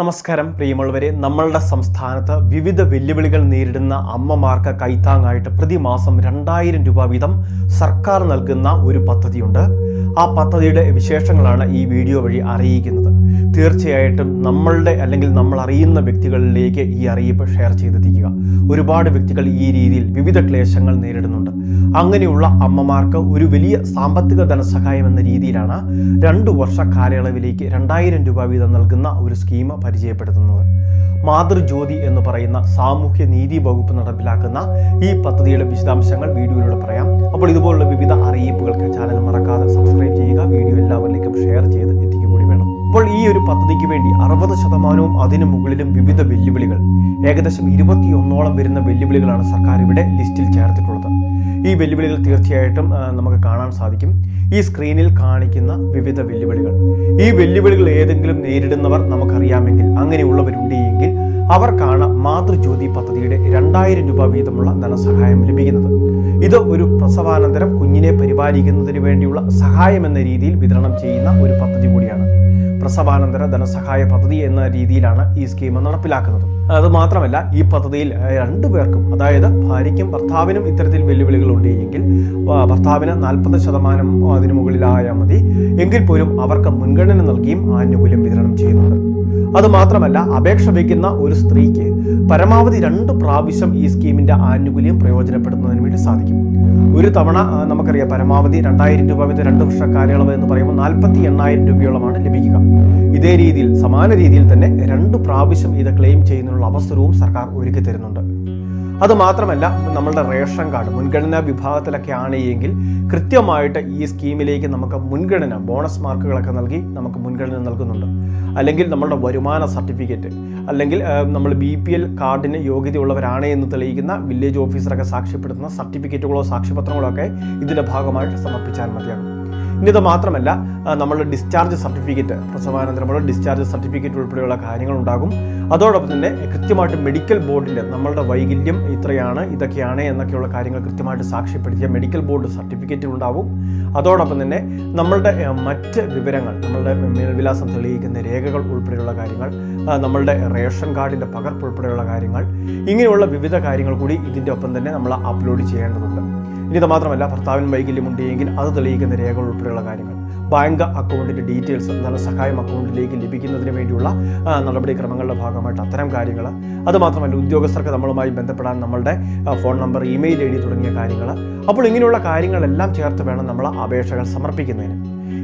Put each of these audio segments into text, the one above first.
നമസ്കാരം പ്രിയമുള്ളവരെ. നമ്മളുടെ സംസ്ഥാനത്ത് വിവിധ വെല്ലുവിളികൾ നേരിടുന്ന അമ്മമാർക്ക് കൈത്താങ്ങായിട്ട് പ്രതിമാസം രണ്ടായിരം രൂപ വീതം സർക്കാർ നൽകുന്ന ഒരു പദ്ധതിയുണ്ട്. ആ പദ്ധതിയുടെ വിശേഷങ്ങളാണ് ഈ വീഡിയോ വഴി അറിയിക്കുന്നത്. തീർച്ചയായിട്ടും നമ്മളുടെ അല്ലെങ്കിൽ നമ്മൾ അറിയുന്ന വ്യക്തികളിലേക്ക് ഈ അറിയിപ്പ് ഷെയർ ചെയ്തെത്തിക്കുക. ഒരുപാട് വ്യക്തികൾ ഈ രീതിയിൽ വിവിധ ക്ലേശങ്ങൾ നേരിടുന്നുണ്ട്. അങ്ങനെയുള്ള അമ്മമാർക്ക് ഒരു വലിയ സാമ്പത്തിക ധനസഹായം എന്ന രീതിയിലാണ് രണ്ടു വർഷ കാലയളവിലേക്ക് രണ്ടായിരം രൂപ വീതം നൽകുന്ന ഒരു സ്കീം പരിചയപ്പെടുത്തുന്നത്. മാതൃജ്യോതി എന്ന് പറയുന്ന സാമൂഹ്യ നീതി വകുപ്പ് നടപ്പിലാക്കുന്ന ഈ പദ്ധതിയുടെ വിശദാംശങ്ങൾ വീഡിയോയിലൂടെ പറയാം. അപ്പോൾ ഇതുപോലുള്ള വിവിധ അറിയിപ്പുകൾക്ക് ചാനൽ മറക്കാതെ പദ്ധതിക്ക് വേണ്ടി അറുപത് ശതമാനവും അതിനു മുകളിലും വിവിധ വെല്ലുവിളികൾ. ഏകദേശം ഇരുപത്തിയൊന്നോളം വരുന്ന വെല്ലുവിളികളാണ് സർക്കാർ ഇവിടെ ലിസ്റ്റിൽ ചേർത്തിട്ടുള്ളത്. ഈ വെല്ലുവിളികൾ തീർച്ചയായിട്ടും നമുക്ക് കാണാൻ സാധിക്കും. ഈ സ്ക്രീനിൽ കാണിക്കുന്ന വിവിധ വെല്ലുവിളികൾ. ഈ വെല്ലുവിളികൾ ഏതെങ്കിലും നേരിടുന്നവർ നമുക്കറിയാമെങ്കിൽ അങ്ങനെയുള്ളവരുണ്ട് എങ്കിൽ അവർക്കാണ് മാതൃജ്യോതി പദ്ധതിയുടെ രണ്ടായിരം രൂപ വീതമുള്ള ധനസഹായം ലഭിക്കുന്നത്. ഇത് ഒരു പ്രസവാനന്തരം കുഞ്ഞിനെ പരിപാലിക്കുന്നതിന് വേണ്ടിയുള്ള സഹായം എന്ന രീതിയിൽ വിതരണം ചെയ്യുന്ന ഒരു പദ്ധതി കൂടിയാണ്. പ്രസവാനന്തര ധനസഹായ പദ്ധതി എന്ന രീതിയിലാണ് ഈ സ്കീം നടപ്പിലാക്കുന്നത്. അത് മാത്രമല്ല ഈ പദ്ധതിയിൽ രണ്ടുപേർക്കും രണ്ടു പേർക്കും അതായത് ഭാര്യയ്ക്കും ഭർത്താവിനും ഇത്തരത്തിൽ വെല്ലുവിളികൾ ഉണ്ടെങ്കിൽ ഭർത്താവിന് നാൽപ്പത് ശതമാനം അതിനു മുകളിലായാൽ മതി. എങ്കിൽ പോലും അവർക്ക് മുൻഗണന നൽകിയും ആനുകൂല്യം വിതരണം ചെയ്യുന്നുണ്ട്. അത് മാത്രമല്ല അപേക്ഷ വയ്ക്കുന്ന ഒരു സ്ത്രീക്ക് പരമാവധി രണ്ട് പ്രാവശ്യം ഈ സ്കീമിന്റെ ആനുകൂല്യം പ്രയോജനപ്പെടുത്തുന്നതിന് വേണ്ടി സാധിക്കും. ഒരു തവണ നമുക്കറിയാം പരമാവധി രണ്ടായിരം രൂപ വീതം രണ്ട് വർഷ കാലയളവ് എന്ന് പറയുമ്പോൾ നാൽപ്പത്തി എണ്ണായിരം രൂപയോളമാണ് ലഭിക്കുക. ഇതേ രീതിയിൽ സമാന രീതിയിൽ തന്നെ രണ്ട് പ്രാവശ്യം ഇത് ക്ലെയിം ചെയ്യുന്നതിനുള്ള അവസരവും സർക്കാർ ഒരുക്കി തരുന്നുണ്ട്. അത് മാത്രമല്ല നമ്മളുടെ റേഷൻ കാർഡ് മുൻഗണനാ വിഭാഗത്തിലൊക്കെ ആണ് എങ്കിൽ കൃത്യമായിട്ട് ഈ സ്കീമിലേക്ക് നമുക്ക് മുൻഗണന ബോണസ് മാർക്കുകളൊക്കെ നൽകി നമുക്ക് മുൻഗണന നൽകുന്നുണ്ട്. അല്ലെങ്കിൽ നമ്മളുടെ വരുമാന സർട്ടിഫിക്കറ്റ് അല്ലെങ്കിൽ നമ്മൾ ബി പി എൽ കാർഡിന് യോഗ്യതയുള്ളവരാണ് എന്ന് തെളിയിക്കുന്ന വില്ലേജ് ഓഫീസറൊക്കെ സാക്ഷ്യപ്പെടുത്തുന്ന സർട്ടിഫിക്കറ്റുകളോ സാക്ഷ്യപത്രങ്ങളോ ഒക്കെ ഇതിന്റെ ഭാഗമായിട്ട് സമർപ്പിച്ചാൽ മതിയാകും. ഇനി ഇത് മാത്രമല്ല ആ, നമ്മളുടെ ഡിസ്ചാർജ് സർട്ടിഫിക്കറ്റ് പ്രസവാനന്തരമുള്ള ഡിസ്ചാർജ് സർട്ടിഫിക്കറ്റ് ഉൾപ്പെടെയുള്ള കാര്യങ്ങൾ ഉണ്ടാകും അതോടൊപ്പം തന്നെ കൃത്യമായിട്ട് മെഡിക്കൽ ബോർഡിന്റെ നമ്മളുടെ വൈകല്യം ഇത്രയാണ് ഇതൊക്കെയാണ് എന്നൊക്കെയുള്ള കാര്യങ്ങൾ കൃത്യമായിട്ട് സാക്ഷ്യപ്പെടുത്തിയ മെഡിക്കൽ ബോർഡ് സർട്ടിഫിക്കറ്റ് ഉണ്ടാവും. അതോടൊപ്പം തന്നെ നമ്മളുടെ മറ്റ് വിവരങ്ങൾ നമ്മളുടെ മേൽവിലാസം തെളിയിക്കുന്ന രേഖകൾ ഉൾപ്പെടെയുള്ള കാര്യങ്ങൾ നമ്മളുടെ റേഷൻ കാർഡിന്റെ പകർപ്പ് ഉൾപ്പെടെയുള്ള കാര്യങ്ങൾ ഇങ്ങനെയുള്ള വിവിധ കാര്യങ്ങൾ കൂടി ഇതിന്റെ ഒപ്പം തന്നെ നമ്മൾ അപ്ലോഡ് ചെയ്യേണ്ടതുണ്ട്. ഇനി ഇത് മാത്രമല്ല ഭർത്താവിന് വൈകല്യമുണ്ടെങ്കിൽ അത് തെളിയിക്കുന്ന രേഖകൾ ഉൾപ്പെടെയുള്ള കാര്യങ്ങൾ. ബാങ്ക് അക്കൗണ്ടിന്റെ ഡീറ്റെയിൽസ് ധനസഹായം അക്കൗണ്ടിലേക്ക് ലഭിക്കുന്നതിന് വേണ്ടിയുള്ള നടപടിക്രമങ്ങളുടെ ഭാഗമായിട്ട് അത്തരം കാര്യങ്ങൾ. അതുമാത്രമല്ല ഉദ്യോഗസ്ഥർക്ക് നമ്മളുമായി ബന്ധപ്പെടാൻ നമ്മളുടെ phone number email I D തുടങ്ങിയ കാര്യങ്ങൾ. അപ്പോൾ ഇങ്ങനെയുള്ള കാര്യങ്ങളെല്ലാം ചേർത്ത് വേണം നമ്മൾ അപേക്ഷകൾ സമർപ്പിക്കുന്നതിന്.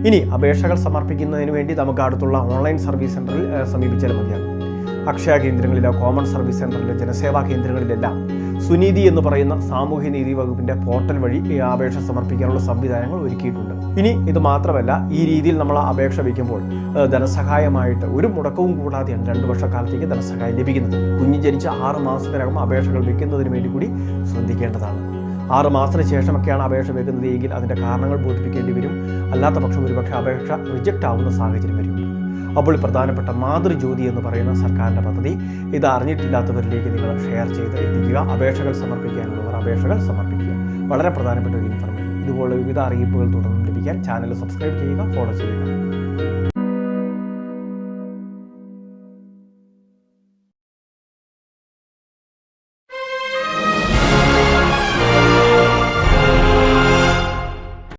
ഇനി അപേക്ഷകൾ സമർപ്പിക്കുന്നതിന് വേണ്ടി നമുക്ക് അടുത്തുള്ള ഓൺലൈൻ സർവീസ് സെന്ററിൽ സമീപിച്ചാൽ മതിയാകും. അക്ഷയ കേന്ദ്രങ്ങളിലോ കോമൺ സർവീസ് സെന്ററിലോ ജനസേവാ കേന്ദ്രങ്ങളിലെല്ലാം സുനീതി എന്ന് പറയുന്ന സാമൂഹ്യ നീതി വകുപ്പിന്റെ പോർട്ടൽ വഴി അപേക്ഷ സമർപ്പിക്കാനുള്ള സംവിധാനങ്ങൾ ഒരുക്കിയിട്ടുണ്ട്. ഇനി ഇത് മാത്രമല്ല ഈ രീതിയിൽ നമ്മൾ അപേക്ഷ വയ്ക്കുമ്പോൾ ധനസഹായമായിട്ട് ഒരു മുടക്കവും കൂടാതെയാണ് രണ്ട് വർഷക്കാലത്തേക്ക് ധനസഹായം ലഭിക്കുന്നത്. കുഞ്ഞ് ജനിച്ച ആറ് മാസത്തിനകം അപേക്ഷകൾ വയ്ക്കുന്നതിന് വേണ്ടി കൂടി ശ്രദ്ധിക്കേണ്ടതാണ്. ആറ് മാസത്തിന് ശേഷമൊക്കെയാണ് അപേക്ഷ വെക്കുന്നത് എങ്കിൽ അതിന്റെ കാരണങ്ങൾ ബോധിപ്പിക്കേണ്ടി വരും. അല്ലാത്ത പക്ഷം ഒരുപക്ഷെ അപേക്ഷ റിജക്റ്റ് ആവുന്ന സാഹചര്യം വരുന്നുണ്ട് അപ്പോൾ പ്രധാനപ്പെട്ട മാതൃജ്യോതി എന്ന് പറയുന്ന സർക്കാരിന്റെ പദ്ധതി ഇത് അറിഞ്ഞിട്ടില്ലാത്തവരിലേക്ക് നിങ്ങൾ ഷെയർ ചെയ്ത് എത്തിക്കുക. അപേക്ഷകൾ സമർപ്പിക്കാനുള്ളവർ അപേക്ഷകൾ സമർപ്പിക്കുക. വളരെ പ്രധാനപ്പെട്ട ഒരു ഇൻഫർമേഷൻ ഇതുപോലുള്ള വിവിധ അറിയിപ്പുകൾ തുടർന്ന് ലഭിക്കാൻ ചാനൽ സബ്സ്ക്രൈബ് ചെയ്യുക ഫോളോ ചെയ്യുക.